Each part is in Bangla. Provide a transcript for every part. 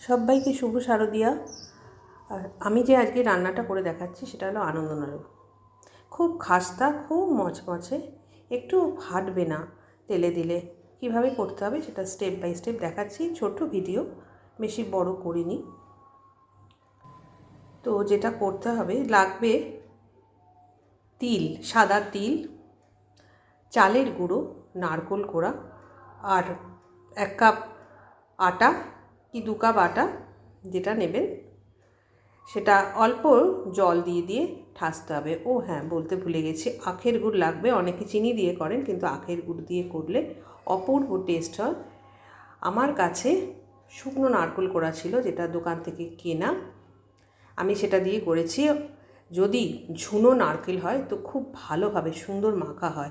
সবাইকে শুভ শারদিয়া। আর আমি যে আজকে রান্নাটা করে দেখাচ্ছি সেটা হলো আনন্দ নাড়ু খুব খাস্তা, খুব মচমচে, একটু ফাটবে না তেলে দিলে। কীভাবে করতে হবে সেটা স্টেপ বাই স্টেপ দেখাচ্ছি ছোট ভিডিও, বেশি বড় করিনি। তো যেটা করতে হবে, লাগবে তিল, সাদা তিল, চালের গুঁড়ো, নারকোল কোড়া, আর এক কাপ আটা কি দু কাপ আটা যেটা নেবেন, সেটা অল্প জল দিয়ে দিয়ে ঠাসতে হবে। ও হ্যাঁ বলতে ভুলে গেছি, আখের গুড় লাগবে, অনেকে চিনি দিয়ে করেন, কিন্তু আখের গুড় দিয়ে করলে অপূর্ব টেস্ট হয়। আমার কাছে শুকনো নারকোল করা ছিল, যেটা দোকান থেকে কেনা। আমি সেটা দিয়ে করেছি। যদি ঝুনো নারকেল হয়, তো খুব ভালোভাবে সুন্দর মাখা হয়।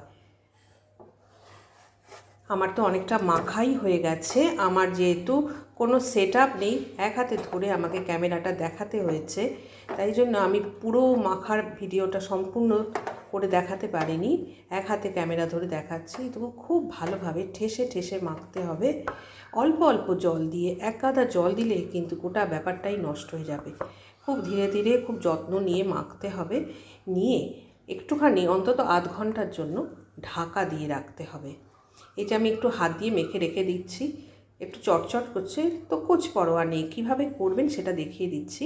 আমার তো অনেকটা মাখাই হয়ে গেছে। আমার যেহেতু কোনো সেট নেই, এক হাতে ধরে আমাকে ক্যামেরাটা দেখাতে হয়েছে। তাই জন্য আমি পুরো মাখার ভিডিওটা সম্পূর্ণ করে দেখাতে পারিনি। এক হাতে ক্যামেরা ধরে দেখাচ্ছি। তবু খুব ভালোভাবে ঠেসে ঠেসে মাখতে হবে। অল্প অল্প জল দিয়ে, এক গাদা জল দিলে কিন্তু গোটা ব্যাপারটাই নষ্ট হয়ে যাবে। খুব ধীরে ধীরে খুব যত্ন নিয়ে মাখতে হবে। নিয়ে একটুখানি অন্তত আধ ঘণ্টার জন্য ঢাকা দিয়ে রাখতে হবে। এই যে আমি একটু হাত দিয়ে মেখে রেখে দিচ্ছি। একটু চটচট করছে। তো কোচ পরোয়া নেই। কীভাবে করবেন সেটা দেখিয়ে দিচ্ছি।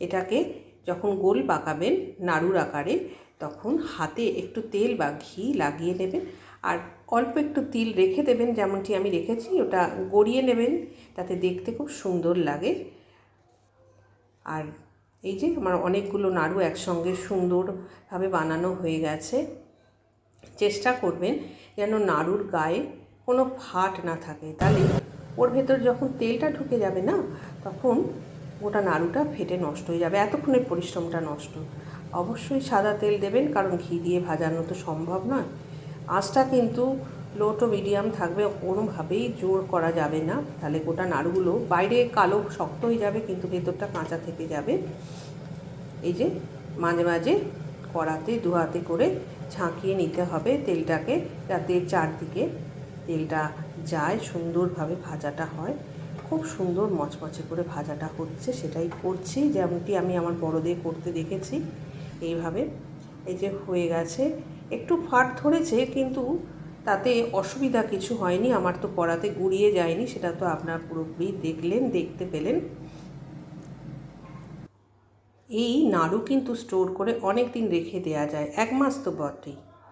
এটাকে যখন গোল পাকাবেন নাড়ুর আকারে, তখন হাতে একটু তেল বা ঘি লাগিয়ে নেবেন। আর অল্প একটু তিল রেখে দেবেন, যেমনটি আমি রেখেছি, ওটা গড়িয়ে নেবেন। তাতে দেখতে খুব সুন্দর লাগে। আর এই যে আমার অনেকগুলো নাড়ু একসঙ্গে সুন্দরভাবে বানানো হয়ে গেছে। চেষ্টা করবেন যেন নাড়ুর গায়ে কোনো ফাট না থাকে। তাহলে ওর ভেতর যখন তেলটা ঢুকে যাবে না, তখন ওটা নাড়ুটা ফেটে নষ্ট হয়ে যাবে এতক্ষণের পরিশ্রমটা নষ্ট। অবশ্যই সাদা তেল দেবেন, কারণ ঘি দিয়ে ভাজানো তো সম্ভব নয়। আঁচটা কিন্তু লো টু মিডিয়াম থাকবে কোনোভাবেই জোর করা যাবে না। তাহলে গোটা নাড়ুগুলো বাইরে কালো শক্ত হয়ে যাবে, কিন্তু ভেতরটা কাঁচা থেকে যাবে। এই যে মাঝে মাঝে কড়াতে দু হাতে করে ঝাঁকিয়ে নিতে হবে তেলটাকে, যাতে চারদিকে তেলটা যায়, সুন্দরভাবে ভাজাটা হয়। খুব সুন্দর মচমচে করে ভাজাটা হচ্ছে, সেটাই করছি। যেমনটি আমি আমার বড়দের করতে দেখেছি, এইভাবে। এই যে হয়ে গেছে। একটু ফাট ধরেছে, কিন্তু তাতে অসুবিধা কিছু হয়নি। আমার তো কড়াতে গুড়িয়ে যায়নি, সেটা তো আপনার পুরোপুরি দেখলেন, দেখতে পেলেন। এই নাড়ু কিন্তু স্টোর করে অনেক দিন রেখে দেওয়া যায়। এক মাস তো বটেই।